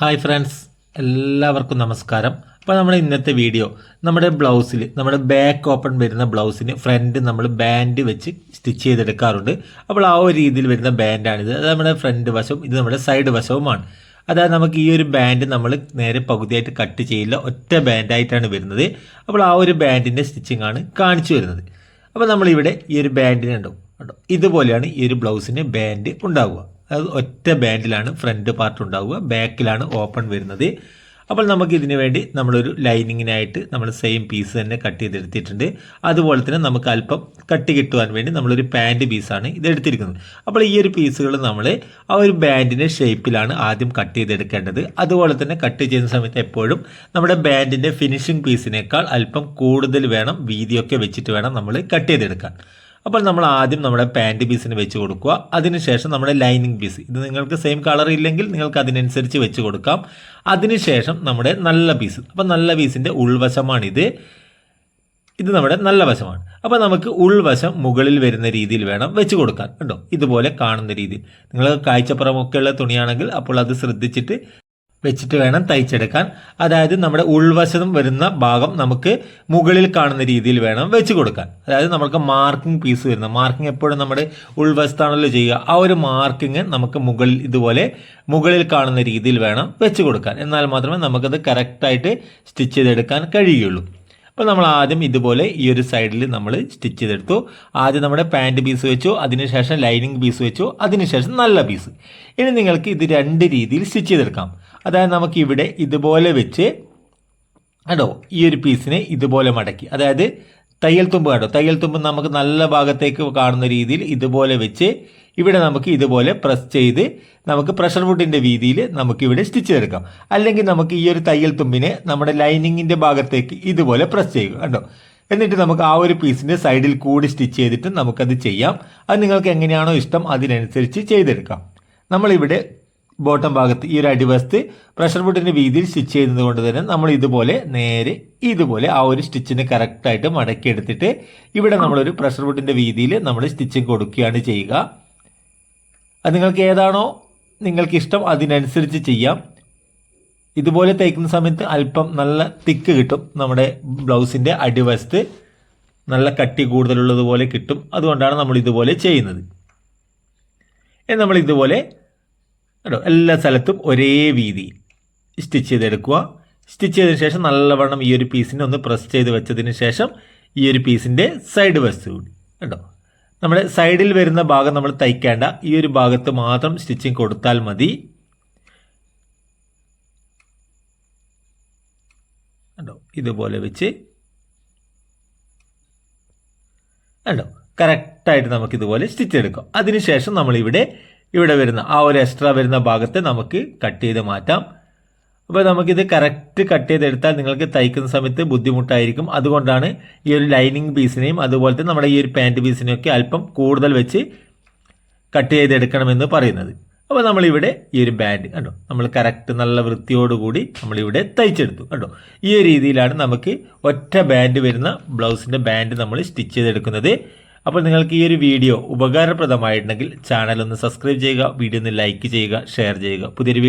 Hi friends എല്ലാവർക്കും നമസ്കാരം. അപ്പോൾ നമ്മുടെ ഇന്നത്തെ വീഡിയോ നമ്മുടെ ബ്ലൗസിൽ നമ്മുടെ ബാക്ക് ഓപ്പൺ വരുന്ന ബ്ലൗസിന് ഫ്രണ്ട് നമ്മൾ ബാൻഡ് വെച്ച് സ്റ്റിച്ച് ചെയ്തെടുക്കാറുണ്ട്. അപ്പോൾ ആ ഒരു രീതിയിൽ വരുന്ന ബാൻഡാണിത് അത് നമ്മുടെ ഫ്രണ്ട് വശവും ഇത് നമ്മുടെ സൈഡ് വശവുമാണ്. അതായത് നമുക്ക് ഈ ഒരു ബാൻഡ് നമ്മൾ നേരെ പകുതിയായിട്ട് കട്ട് ചെയ്യില്ല ഒറ്റ ബാൻഡായിട്ടാണ് വരുന്നത്. അപ്പോൾ ആ ഒരു ബാൻഡിന്റെ സ്റ്റിച്ചിങ് ആണ് കാണിച്ചു വരുന്നത്. അപ്പോൾ നമ്മളിവിടെ ഈ ഒരു ബാൻഡിനുണ്ടാവും കേട്ടോ ഇതുപോലെയാണ് ഈ ഒരു ബ്ലൗസിന് ബാൻഡ് ഉണ്ടാവുക. അത് ഒറ്റ ബാൻഡിലാണ് ഫ്രണ്ട് പാർട്ട് ഉണ്ടാവുക. ബാക്കിലാണ് ഓപ്പൺ വരുന്നത്. അപ്പോൾ നമുക്ക് ഇതിന് വേണ്ടി നമ്മളൊരു ലൈനിങ്ങിനായിട്ട് നമ്മൾ സെയിം പീസ് തന്നെ കട്ട് ചെയ്തെടുത്തിട്ടുണ്ട്. അതുപോലെ തന്നെ നമുക്ക് അല്പം കട്ട് കിട്ടുവാൻ വേണ്ടി നമ്മളൊരു പാന്റ് പീസാണ് ഇത് എടുത്തിരിക്കുന്നത്. അപ്പോൾ ഈ ഒരു പീസുകൾ നമ്മൾ ആ ഒരു ബാൻഡിന്റെ ഷേപ്പിലാണ് ആദ്യം കട്ട് ചെയ്തെടുക്കേണ്ടത്. അതുപോലെ തന്നെ കട്ട് ചെയ്യുന്ന സമയത്ത് എപ്പോഴും നമ്മുടെ ബാൻഡിന്റെ ഫിനിഷിംഗ് പീസിനേക്കാൾ അല്പം കൂടുതൽ വേണം വീതിയൊക്കെ വെച്ചിട്ട് വേണം നമ്മൾ കട്ട് ചെയ്തെടുക്കാൻ. അപ്പോൾ നമ്മൾ ആദ്യം നമ്മുടെ പാന്റ് പീസിന് വെച്ച് കൊടുക്കുക. അതിനുശേഷം നമ്മുടെ ലൈനിങ് പീസ് ഇത് നിങ്ങൾക്ക് സെയിം കളർ ഇല്ലെങ്കിൽ നിങ്ങൾക്ക് അതിനനുസരിച്ച് വെച്ച് കൊടുക്കാം. അതിനുശേഷം നമ്മുടെ നല്ല പീസ് അപ്പോൾ നല്ല പീസിന്റെ ഉൾവശമാണിത്. ഇത് നമ്മുടെ നല്ല വശമാണ്. അപ്പോൾ നമുക്ക് ഉൾവശം മുകളിൽ വരുന്ന രീതിയിൽ വേണം വെച്ച് കൊടുക്കാൻ. കേട്ടോ ഇതുപോലെ കാണുന്ന രീതിയിൽ നിങ്ങൾ കാഴ്ചപ്പുറമൊക്കെയുള്ള തുണിയാണെങ്കിൽ അപ്പോൾ അത് ശ്രദ്ധിച്ചിട്ട് വെച്ചിട്ട് വേണം തയ്ച്ചെടുക്കാൻ. അതായത് നമ്മുടെ ഉൾവശം വരുന്ന ഭാഗം നമുക്ക് മുകളിൽ കാണുന്ന രീതിയിൽ വേണം വെച്ച് കൊടുക്കാൻ. അതായത് നമുക്ക് മാർക്കിംഗ് പീസ് വരുന്ന മാർക്കിംഗ് എപ്പോഴും നമ്മുടെ ഉൾവശത്താണല്ലോ ചെയ്യുക. ആ ഒരു മാർക്കിംഗ് നമുക്ക് മുകളിൽ ഇതുപോലെ മുകളിൽ കാണുന്ന രീതിയിൽ വേണം വെച്ച് കൊടുക്കാൻ. എന്നാൽ മാത്രമേ നമുക്കത് കറക്റ്റായിട്ട് സ്റ്റിച്ച് ചെയ്തെടുക്കാൻ കഴിയുള്ളൂ. അപ്പോൾ നമ്മൾ ആദ്യം ഇതുപോലെ ഈ ഒരു സൈഡിൽ നമ്മൾ സ്റ്റിച്ച് ചെയ്തെടുത്തു. ആദ്യം നമ്മുടെ പാന്റ് പീസ് വെച്ചു അതിനുശേഷം ലൈനിങ് പീസ് വെച്ചു അതിനുശേഷം നല്ല പീസ് ഇനി നിങ്ങൾക്ക് ഇത് രണ്ട് രീതിയിൽ സ്റ്റിച്ച് ചെയ്തെടുക്കാം. അതായത് നമുക്ക് ഇവിടെ ഇതുപോലെ വെച്ച് കണ്ടോ ഈ ഒരു പീസിനെ ഇതുപോലെ മടക്കി. അതായത് തയ്യൽ തുമ്പ് കേട്ടോ തയ്യൽ തുമ്പ് നമുക്ക് നല്ല ഭാഗത്തേക്ക് കാണുന്ന രീതിയിൽ ഇതുപോലെ വെച്ച് ഇവിടെ നമുക്ക് ഇതുപോലെ പ്രസ് ചെയ്ത് നമുക്ക് പ്രഷർ വുഡിന്റെ വീതിയിൽ നമുക്ക് ഇവിടെ സ്റ്റിച്ച് ചേർക്കാം അല്ലെങ്കിൽ നമുക്ക് ഈ ഒരു തയ്യൽ തുമ്പിനെ നമ്മുടെ ലൈനിങ്ങിന്റെ ഭാഗത്തേക്ക് ഇതുപോലെ പ്രസ് ചെയ്യുക കണ്ടോ? എന്നിട്ട് നമുക്ക് ആ ഒരു പീസിന്റെ സൈഡിൽ കൂടി സ്റ്റിച്ച് ചെയ്തിട്ട് നമുക്കത് ചെയ്യാം. അത് നിങ്ങൾക്ക് എങ്ങനെയാണോ ഇഷ്ടം അതിനനുസരിച്ച് ചെയ്തെടുക്കാം. നമ്മളിവിടെ ബോട്ടം ഭാഗത്ത് ഈ ഒരു അടിവസ്ത് പ്രഷർ വുഡിന്റെ വീതിയിൽ സ്റ്റിച്ച് ചെയ്യുന്നത് കൊണ്ട് തന്നെ നമ്മൾ ഇതുപോലെ നേരെ ഇതുപോലെ ആ ഒരു സ്റ്റിച്ചിന് കറക്റ്റായിട്ട് മടക്കിയെടുത്തിട്ട് ഇവിടെ നമ്മളൊരു പ്രഷർ വുഡിന്റെ വീതിയിൽ നമ്മൾ സ്റ്റിച്ചിങ് കൊടുക്കുകയാണ് ചെയ്യുക. അത് നിങ്ങൾക്ക് ഏതാണോ നിങ്ങൾക്കിഷ്ടം അതിനനുസരിച്ച് ചെയ്യാം. ഇതുപോലെ തയ്ക്കുന്ന സമയത്ത് അല്പം നല്ല തിക്ക് കിട്ടും നമ്മുടെ ബ്ലൗസിന്റെ അടിവശത്ത്. നല്ല കട്ടി കൂടുതലുള്ളതുപോലെ കിട്ടും. അതുകൊണ്ടാണ് നമ്മൾ ഇതുപോലെ ചെയ്യുന്നത്. ഇനി നമ്മൾ ഇതുപോലെ കേട്ടോ എല്ലാ സ്ഥലത്തും ഒരേ വീതി സ്റ്റിച്ച് ചെയ്തെടുക്കുക. സ്റ്റിച്ച് ചെയ്തതിന് ശേഷം നല്ലവണ്ണം ഈ ഒരു പീസിനെ ഒന്ന് പ്രസ് ചെയ്ത് വെച്ചതിന് ശേഷം ഈ ഒരു പീസിന്റെ സൈഡ് വശത്ത് കൂടി കേട്ടോ നമ്മുടെ സൈഡിൽ വരുന്ന ഭാഗം നമ്മൾ തയ്ക്കേണ്ട ഈ ഒരു ഭാഗത്ത് മാത്രം സ്റ്റിച്ചിങ് കൊടുത്താൽ മതി. കണ്ടോ? ഇതുപോലെ വെച്ച്. കണ്ടോ? കറക്റ്റായിട്ട് നമുക്കിതുപോലെ സ്റ്റിച്ച് എടുക്കാം. അതിനുശേഷം നമ്മളിവിടെ ഇവിടെ വരുന്ന ആ ഒരു എക്സ്ട്രാ വരുന്ന ഭാഗത്തെ നമുക്ക് കട്ട് ചെയ്ത് മാറ്റാം. അപ്പോൾ നമുക്കിത് കറക്റ്റ് കട്ട് ചെയ്തെടുത്താൽ നിങ്ങൾക്ക് തയ്ക്കുന്ന സമയത്ത് ബുദ്ധിമുട്ടായിരിക്കും. അതുകൊണ്ടാണ് ഈ ഒരു ലൈനിങ് പീസിനെയും അതുപോലെ തന്നെ നമ്മുടെ ഈ ഒരു പാന്റ് ഒക്കെ അല്പം കൂടുതൽ വെച്ച് കട്ട് ചെയ്തെടുക്കണമെന്ന് പറയുന്നത്. അപ്പോൾ നമ്മളിവിടെ ഈ ഒരു ബാൻഡ് കണ്ടോ? നമ്മൾ കറക്റ്റ് നല്ല വൃത്തിയോടുകൂടി നമ്മളിവിടെ തയ്ച്ചെടുത്തു കണ്ടോ? ഈ ഒരു രീതിയിലാണ് നമുക്ക് ഒറ്റ ബാൻഡ് വരുന്ന ബ്ലൗസിന്റെ ബാൻഡ് നമ്മൾ സ്റ്റിച്ച് ചെയ്തെടുക്കുന്നത്. അപ്പോൾ നിങ്ങൾക്ക് ഈ ഒരു വീഡിയോ ഉപകാരപ്രദമായിട്ടുണ്ടെങ്കിൽ ചാനൽ ഒന്ന് സബ്സ്ക്രൈബ് ചെയ്യുക വീഡിയോ ഒന്ന് ലൈക്ക് ചെയ്യുക ഷെയർ ചെയ്യുക. പുതിയൊരു